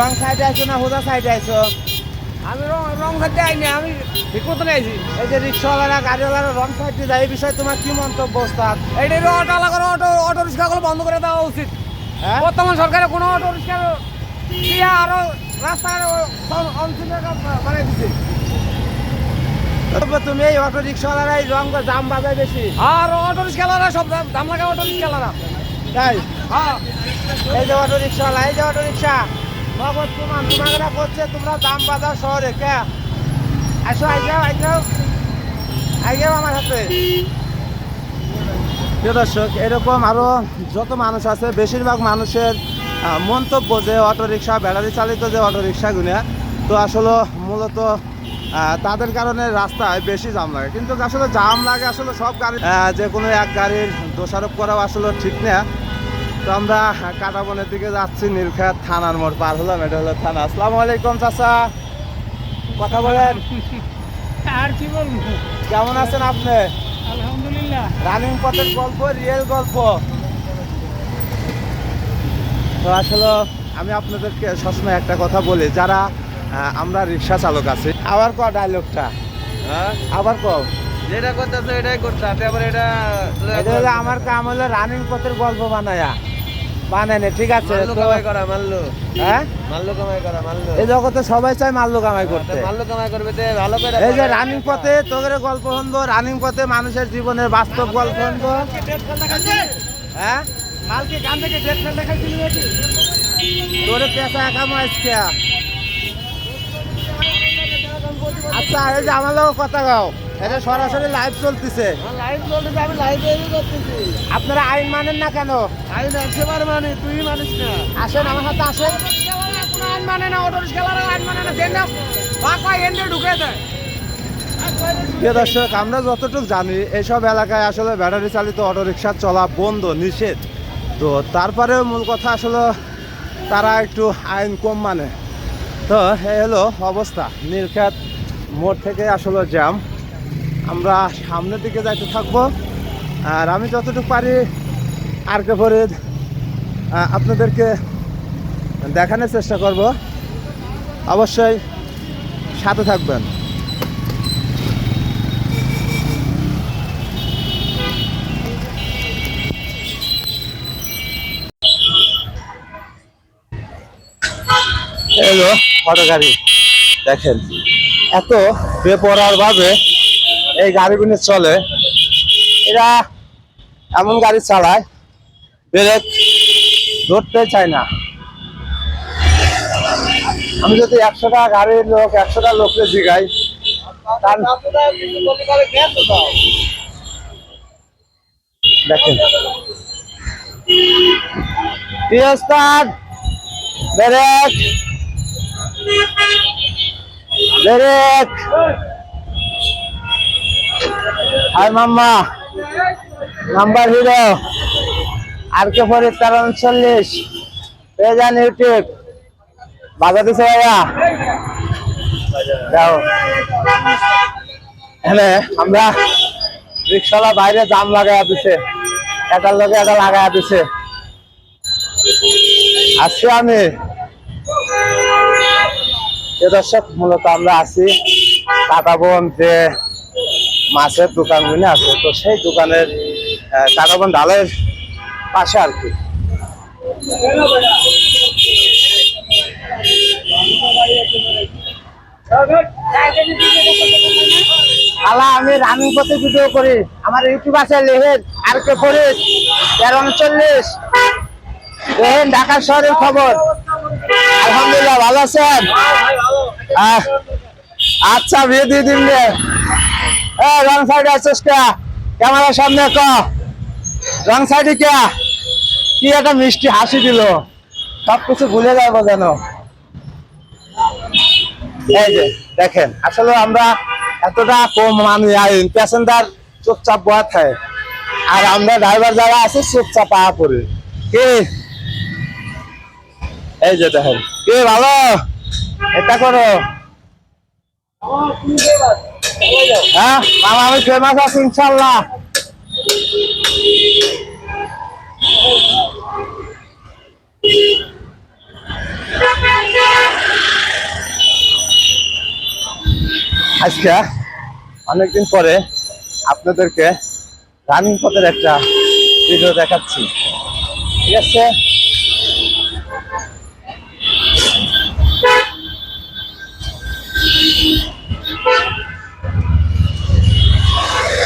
রং সাইডে আইছো না হোদা সাইডে আইছো? আমি রং রং সাইডে আইনি আমি ঠিক মতো আইছি। এই যে রিক্সাওয়ালারা গাড়িওয়ালারা রং সাইডে যায় এই বিষয়ে তোমার কি মন্তব্য ওস্তাদ? এইটা অটো আলাদা অটো অটো রিক্সাগুলো বন্ধ করে দেওয়া উচিত। হ্যাঁ? বর্তমান সরকারের কোনো অটো রিক্সা দিয়ে আরও রাস্তা অঞ্চলের বানিয়ে দিচ্ছে তুমি এই অটো রিক্সাওয়ালারা এই রং জাম বাজায় বেশি। আর অটো রিক্সাওয়ালারা সব দাম দাম লাগে অটো রিক্সাওয়ালারা। তাই? হ্যাঁ। এই যে অটো রিক্সাওয়ালা এই যে অটো রিক্সা। নগদ প্রমাণ তোমাকে করছে তোমরা দাম বাজার শহরে কে? আসো আইজাও আইজাও আইজাও আমার হাতে। প্রিয় দর্শক এরকম আরও যত মানুষ আছে, বেশিরভাগ মানুষের মন্তব্য যে অটো রিক্সা ব্যাটারি চালিত যে অটো রিক্সাগুলো তো আসলে মূলত তাদের কারণে রাস্তায় বেশি জাম লাগে। কিন্তু আসলে জাম লাগে, আসলে সব গাড়ি যে কোনো এক গাড়ির দোষারোপ করাও আসলে ঠিক না। তো আমরা কাটাবনের দিকে যাচ্ছি নীলখাত থানার মোড় পার হলাম এটা হলো থানা। আসসালামু আলাইকুম চাচা। কথা বলেন। আর কি বলব? কেমন আছেন আপনি? আলহামদুলিল্লাহ। রানিং পথের গল্প রিয়েল গল্প? তো আসলে আমি আপনাদেরকে সবসময় একটা কথা বলি যারা আমরা রিক্সা চালক আছি আবার ক ডায়লগটা? আবার কও? যেটা করতেছে এটাই করতে হবে আবার এটা এটা আমার কাম হলো রানিং পথের গল্প বানায়া। বানায় ঠিক আছে কামাই করা মাল্লু। হ্যাঁ? মাল্লু কামাই করা মাল্লু। এই জগতে সবাই চায় মাল্লু কামাই করতে। মাল্লু কামাই করবে তে ভালো করে এই যে রানিং পথে তোদের গল্প শুনব রানিং পথে মানুষের জীবনের বাস্তব গল্প শুনব। হ্যাঁ? মালকে গান থেকে ডেট ফেল দেখাইছিলি নাকি? তোরে পেশা একামো আজকে। আচ্ছা এই যে আমার লোক কথা গাও এটা সরাসরি লাইভ চলতেছে। লাইভ চলতেছে আমি লাইভ করতেছি। আপনারা আইন মানেন না কেন? আইন একেবারে মানে তুই মানিস না। আসেন আমার সাথে আসেন। কোনো আইন মানে না অটো রিক্সাওয়ালা আইন মানে না দেন না পাকা এন্ডে ঢুকে দেয় প্রিয় দর্শক আমরা যতটুকু জানি এইসব এলাকায় আসলে ব্যাটারি চালিত অটোরিকশা চলা বন্ধ নিষেধ। তো তারপরে মূল কথা আসলে তারা একটু আইন কম মানে। তো এই হলো অবস্থা। নীলক্ষেত মোড় থেকে আসলে জ্যাম। আমরা সামনের দিকে যাইতে থাকব। আর আমি যতটুকু পারি আর ফরিদ আপনাদেরকে দেখানোর চেষ্টা করব। অবশ্যই সাথে থাকবেন। অটো গাড়ি, দেখেন, এত বেপরার ভাবে এই গাড়িগুলো চলে। এরা এমন গাড়ি চালায়, ব্রেক ধরতে চায় না। আমি যদি একশোটা গাড়ির লোক, একশোটা লোককে জিগাই দেখেন। ব্রেক। ব্রেক। হাই মাম্মা। নাম্বার হিরো আর কে পরে তেরো উনচল্লিশ? পেয়ে যান ইউটিউব। বাজা দিছে ভাইয়া। যাও। এখানে আমরা রিক্সাওয়ালা বাইরে জাম লাগাইয়া দিছে। এটার লগে এটা লাগাইয়া দিছে। আসছি আমি। দর্শক, মূলত আমরা আছি কাটাবন যে মাছের দোকানগুলি আছে। তো সেই দোকানের আহ, কাটাবন ডালের পাশে আর কি। আলা আমি রানিং পথে ভিডিও করি। আমার ইউটিউব আছে লেহেদ আর কে ফরিদ তেরো উনচল্লিশ লেহেদ ঢাকা শহরের খবর। আলহামদুলিল্লাহ ভালো আছেন? আচ্ছা বিয়ে দিয়ে দিন রে এ রং সাইডে আছিস কে? ক্যামেরার সামনে ক। রং সাইডে কে? কি একটা মিষ্টি হাসি দিল। সব কিছু ভুলে যাব যেন। এই দেখেন, আসলে আমরা এতটা কম মানি আইন প্যাসেঞ্জার চুপচাপ বয়া থাকে। আর আমরা ড্রাইভার যারা আছি, চুপচাপ পাওয়া পড়ি। কি? এই যে দেখেন। কে ভালো? এটা করো। হ্যাঁ? আমি ফেমাস আছি, ইনশাল্লাহ। আজকে অনেকদিন পরে আপনাদেরকে রানিং পথের একটা ভিডিও দেখাচ্ছি। ঠিক আছে?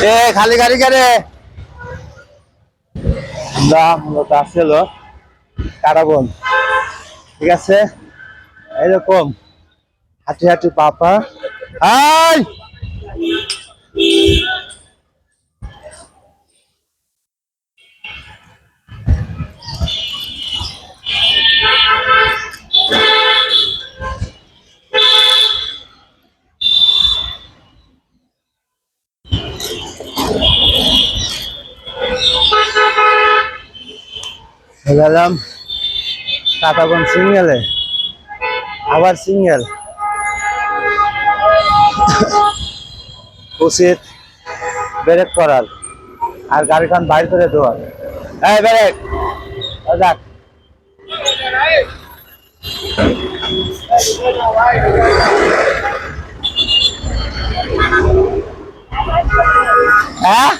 এ, খালি গাড়ি গাড়ি আমরা মূলত আসছিল কারাবন। ঠিক আছে? এরকম হাঁটি হাঁটি পাপা আই গেলাম। কাটাবন সিঙ্গেলে আবার সিঙ্গেল উচিত ব্রেক করার আর গাড়িখান বাইর করে দেওয়ার এই ব্রেক। দেখ। হ্যাঁ?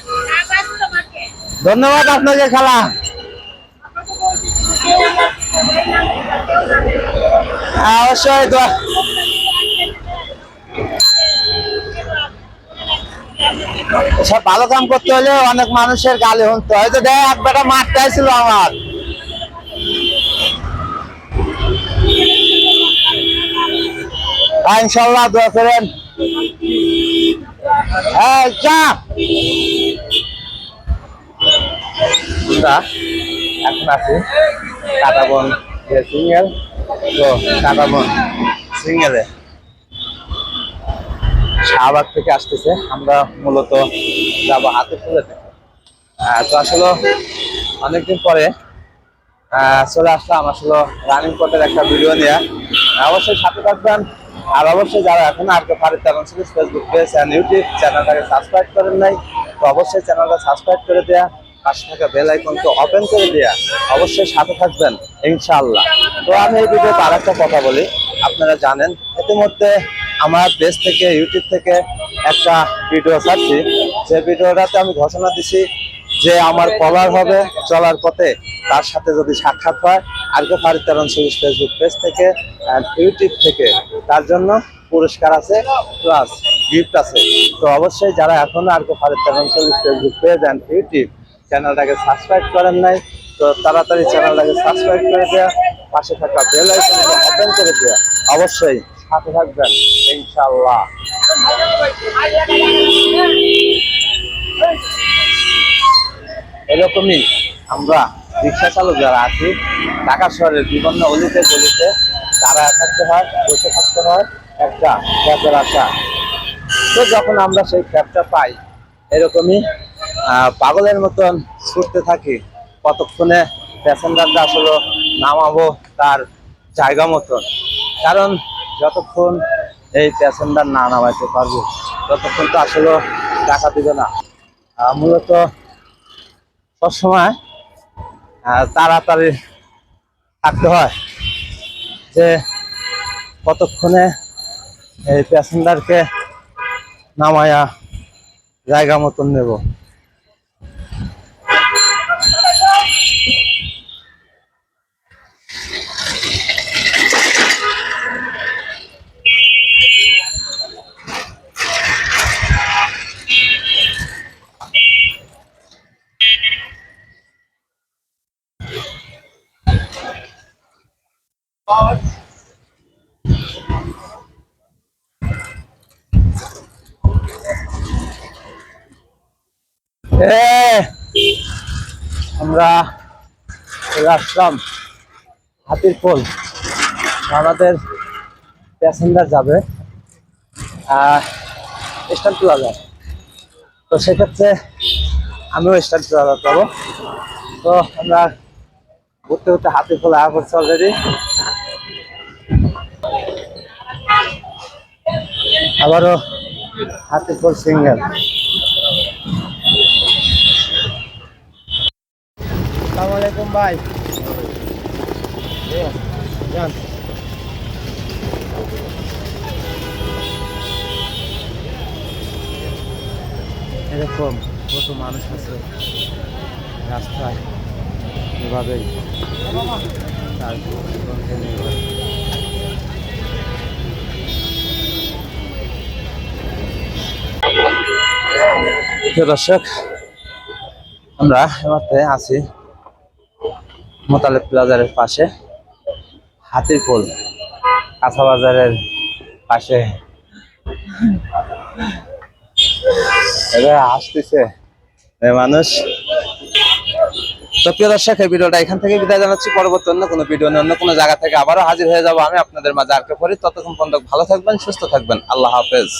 ধন্যবাদ আপনাকে খালা। হ্যাঁ, অবশ্যই দোয়া। সব ভালো কাম করতে হলে অনেক মানুষের গালে শুনতে হয়তো দেখ এক বেটা মারতে আসছিল আমার। হ্যাঁ, ইনশাল্লাহ দোয়া করেন। এই, যা। এখন আছি কাটাবন সিঙ্গেল? তো কাটাবন সিঙ্গেলে? শাহবাগ থেকে আসতেছে। আমরা মূলত যাব হাতে আহ, তো আসলে অনেকদিন পরে চলে আসলাম আসলে রানিং কোটের একটা ভিডিও নিয়ে। অবশ্যই সাথে থাকবেন। আর অবশ্যই যারা এখন R K Farid series Facebook page YouTube চ্যানেলটাকে সাবস্ক্রাইব করেন নাই। তো অবশ্যই চ্যানেলটা সাবস্ক্রাইব করে দেয়া। পাশে থাকা বেল আইকনকে ওপেন করে দেয়া। অবশ্যই সাথে থাকবেন, ইনশাআল্লাহ। তো আমি এই ভিডিওতে আর একটা কথা বলি। আপনারা জানেন, ইতিমধ্যে আমার পেজ থেকে ইউটিউব থেকে একটা ভিডিও ছাড়ছি। যে ভিডিওটাতে আমি ঘোষণা দিছি যে আমার কলার হবে চলার পথে। তার সাথে যদি সাক্ষাৎ হয়, আরকে ফারিতারন সিরিজ ফেসবুক পেজ থেকে ইউটিউব থেকে। তার জন্য পুরস্কার আছে প্লাস গিফট আছে। তো অবশ্যই যারা এখনও RK ফারিতারন series Facebook page and YouTube চ্যানেলটাকে সাবস্ক্রাইব করেন নাই, তো তাড়াতাড়ি চ্যানেলটাকে সাবস্ক্রাইব করে দেওয়া পাশে থাকা বেল আইকনকে ওপেন করে দেওয়া অবশ্যই সাথে থাকবেন, ইনশাআল্লাহ। এরকমই আমরা রিক্সা চালক যারা আছি, ঢাকা শহরের বিভিন্ন অলিতে গলিতে তারা থাকতে হয়, বসে থাকতে হয়, একটা ক্যাবের আশা। তো যখন আমরা সেই ক্যাবটা পাই, এরকমই পাগলের মতন ছুটতে থাকি। কতক্ষণে প্যাসেঞ্জারটা আসলে, নামাবো তার জায়গা মতন। কারণ যতক্ষণ এই প্যাসেঞ্জার না নামাইতে পারব, ততক্ষণ তো আসলে টাকা দিবে না। মূলত সবসময় তাড়াতাড়ি থাকতে হয় যে কতক্ষণে এই প্যাসেঞ্জারকে নামায়া জায়গা মতন নেব এ আমরা আসলাম হাতির পোল আমাদের প্যাসেঞ্জার যাবে স্ট্যান্ড প্লাজা তো সেক্ষেত্রে আমিও স্ট্যান্ড প্লাজা যাব তো আমরা ঘুরতে ঘুরতে হাতির পোল আয়া করছি অলরেডি আবারও Hatir Pool single. com mais. Beleza. Ele é como? Vou tomar no espaço. Já sai. Levado aí. Tá, vamos lá. Tá, vou ver melhor. Pedro da checa. Andar, eu até assim. Motaleb প্লাজারের পাশে। Hatir pole কাঁচা বাজারের পাশে। আসতেছে। মানুষ। তো প্রিয় দর্শক, এই ভিডিওটা এখান থেকে বিদায় জানাচ্ছি। পরবর্তী অন্য কোনো ভিডিও নিয়ে অন্য কোনো জায়গা থেকে আবারও হাজির হয়ে যাব। আমি আপনাদের মাঝে আর কে পরি ততক্ষণ পর্যন্ত ভালো থাকবেন, সুস্থ থাকবেন। আল্লাহ হাফেজ।